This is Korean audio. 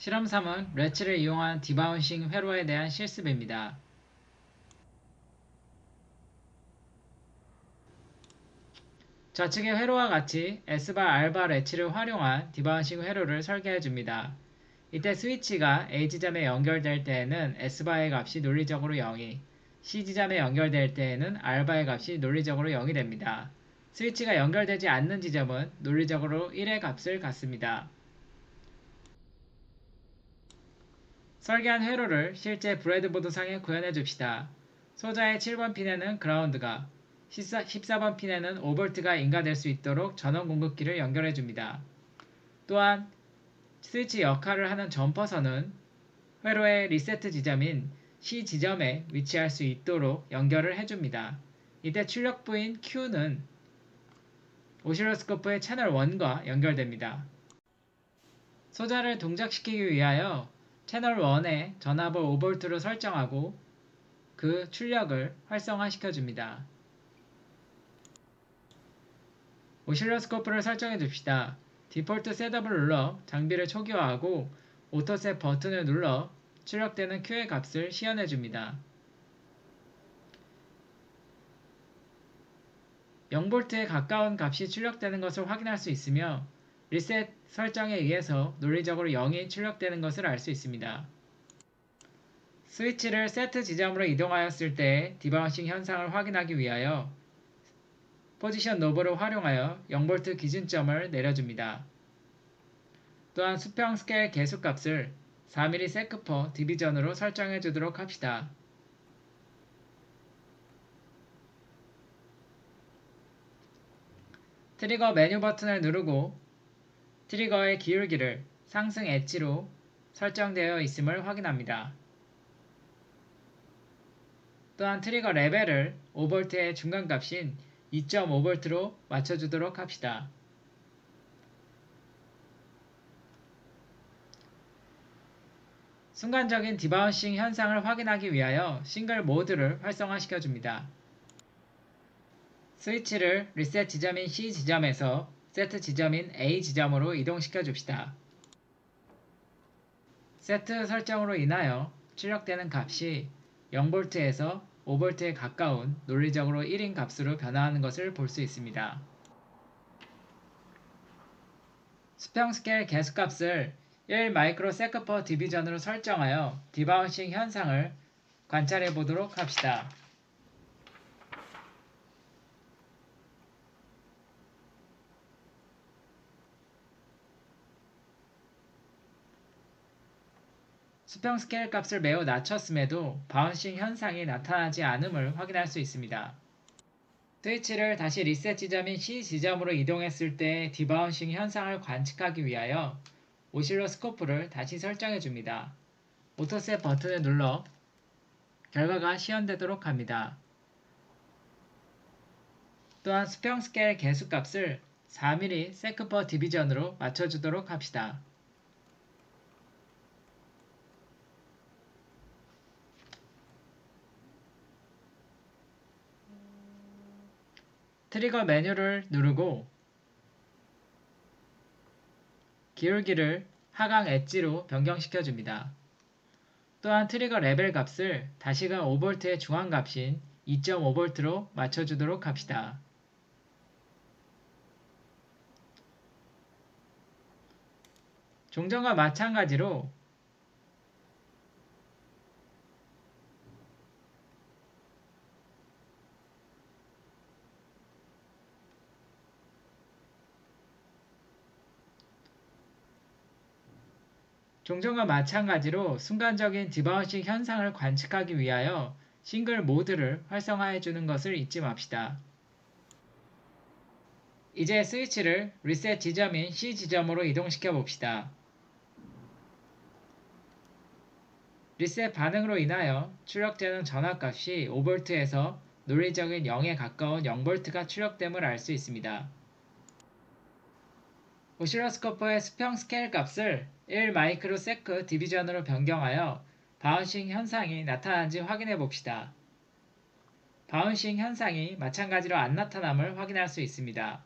실험 3은 래치를 이용한 디바운싱 회로에 대한 실습입니다. 좌측의 회로와 같이 S바 R바 래치를 활용한 디바운싱 회로를 설계해 줍니다. 이때 스위치가 A 지점에 연결될 때에는 S바의 값이 논리적으로 0이, C 지점에 연결될 때에는 R바의 값이 논리적으로 0이 됩니다. 스위치가 연결되지 않는 지점은 논리적으로 1의 값을 갖습니다. 설계한 회로를 실제 브레드보드상에 구현해 줍시다. 소자의 7번 핀에는 그라운드가, 14번 핀에는 5V가 인가될 수 있도록 전원 공급기를 연결해 줍니다. 또한 스위치 역할을 하는 점퍼선은 회로의 리세트 지점인 C 지점에 위치할 수 있도록 연결을 해줍니다. 이때 출력부인 Q는 오실로스코프의 채널 1과 연결됩니다. 소자를 동작시키기 위하여 채널 1에 전압을 5V로 설정하고 그 출력을 활성화시켜 줍니다. 오실로스코프를 설정해 줍시다. 디폴트 셋업을 눌러 장비를 초기화하고 오토셋 버튼을 눌러 출력되는 Q의 값을 시연해 줍니다. 0V에 가까운 값이 출력되는 것을 확인할 수 있으며 리셋 설정에 의해서 논리적으로 0이 출력되는 것을 알 수 있습니다. 스위치를 세트 지점으로 이동하였을 때의 디바운싱 현상을 확인하기 위하여 포지션 노브를 활용하여 0V 기준점을 내려줍니다. 또한 수평 스케일 계수값을 4mm 세크퍼 디비전으로 설정해 주도록 합시다. 트리거 메뉴 버튼을 누르고 트리거의 기울기를 상승 엣지로 설정되어 있음을 확인합니다. 또한 트리거 레벨을 5V의 중간값인 2.5V로 맞춰주도록 합시다. 순간적인 디바운싱 현상을 확인하기 위하여 싱글 모드를 활성화시켜 줍니다. 스위치를 리셋 지점인 C 지점에서 세트 지점인 A 지점으로 이동시켜 줍시다. 세트 설정으로 인하여 출력되는 값이 0V에서 5V에 가까운 논리적으로 1인 값으로 변화하는 것을 볼 수 있습니다. 수평 스케일 계수값을 1 마이크로 세크 퍼 디비전으로 설정하여 디바운싱 현상을 관찰해 보도록 합시다. 수평 스케일 값을 매우 낮췄음에도 바운싱 현상이 나타나지 않음을 확인할 수 있습니다. 스위치를 다시 리셋 지점인 C 지점으로 이동했을 때 디바운싱 현상을 관측하기 위하여 오실로스코프를 다시 설정해 줍니다. 오토셋 버튼을 눌러 결과가 시연되도록 합니다. 또한 수평 스케일 계수값을 4mm 세크퍼 디비전으로 맞춰주도록 합시다. 트리거 메뉴를 누르고 기울기를 하강 엣지로 변경시켜 줍니다. 또한 트리거 레벨 값을 다시금 5V의 중앙 값인 2.5V로 맞춰주도록 합시다. 종전과 마찬가지로 종전과 마찬가지로 순간적인 디바운싱 현상을 관측하기 위하여 싱글 모드를 활성화해 주는 것을 잊지 맙시다. 이제 스위치를 리셋 지점인 C 지점으로 이동시켜 봅시다. 리셋 반응으로 인하여 출력되는 전압값이 5V에서 논리적인 0에 가까운 0V가 출력됨을 알 수 있습니다. 오실로스코프의 수평 스케일 값을 1 마이크로 세크 디비전으로 변경하여 바운싱 현상이 나타나는지 확인해 봅시다. 바운싱 현상이 마찬가지로 안 나타남을 확인할 수 있습니다.